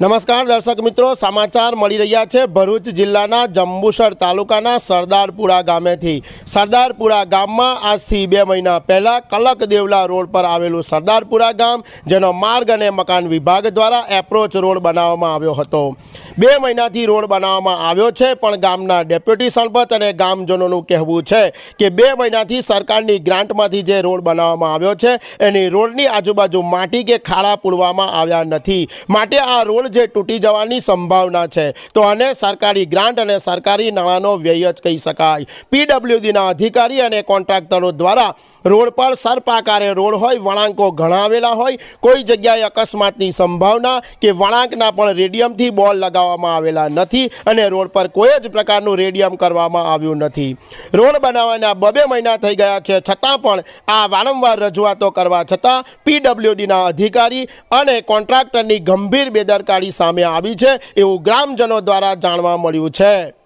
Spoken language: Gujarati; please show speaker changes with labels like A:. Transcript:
A: નમસ્કાર, દર્શક મિત્રો. સમાચાર મળી રહ્યા છે ભરૂચ જિલ્લાના જંબુસર તાલુકાના સરદારપુરા ગામેથી. સરદારપુરા ગામમાં આજથી બે મહિના પહેલાં કલક દેવલા રોડ પર આવેલું સરદારપુરા ગામ, જેનો માર્ગ અને મકાન વિભાગ દ્વારા એપ્રોચ રોડ બનાવવામાં આવ્યો હતો. બે મહિનાથી રોડ બનાવવામાં આવ્યો છે, પણ ગામના ડેપ્યુટી સરપંચ અને ગામજનોનું કહેવું છે કે બે મહિનાથી સરકારની ગ્રાન્ટમાંથી જે રોડ બનાવવામાં આવ્યો છે, એની રોડની આજુબાજુ માટી કે ખાડા પૂરવામાં આવ્યા નથી. માટે આ રોડ જે તૂટી જવાની સંભાવના છે. તો આને સરકારી ગ્રાન્ટ અને સરકારી નાણાંનો વ્યય જ કહી શકાય. પીડબ્લ્યુડીના અધિકારી અને કોન્ટ્રાક્ટરો દ્વારા રોડ પર સર્પાકારે રોડ હોય, વળાંકો ઘણાવેલા હોય, કોઈ જગ્યાએ અકસ્માતની સંભાવના કે વળાંકના પણ રેડિયમથી બોલ લગાવવામાં આવેલા નથી અને રોડ પર કોઈ જ પ્રકારનું રેડિયમ કરવામાં આવ્યું નથી. રોડ બનાવવાના બબે મહિના થઈ ગયા છે. છતાં પણ આ વારંવાર રજૂઆતો કરવા છતાં પીડબ્લ્યુડીના અધિકારી અને કોન્ટ્રાક્ટરની ગંભીર બેદરકારી સામે આવી છે એવું ગ્રામજનો દ્વારા જાણવા મળ્યું છે.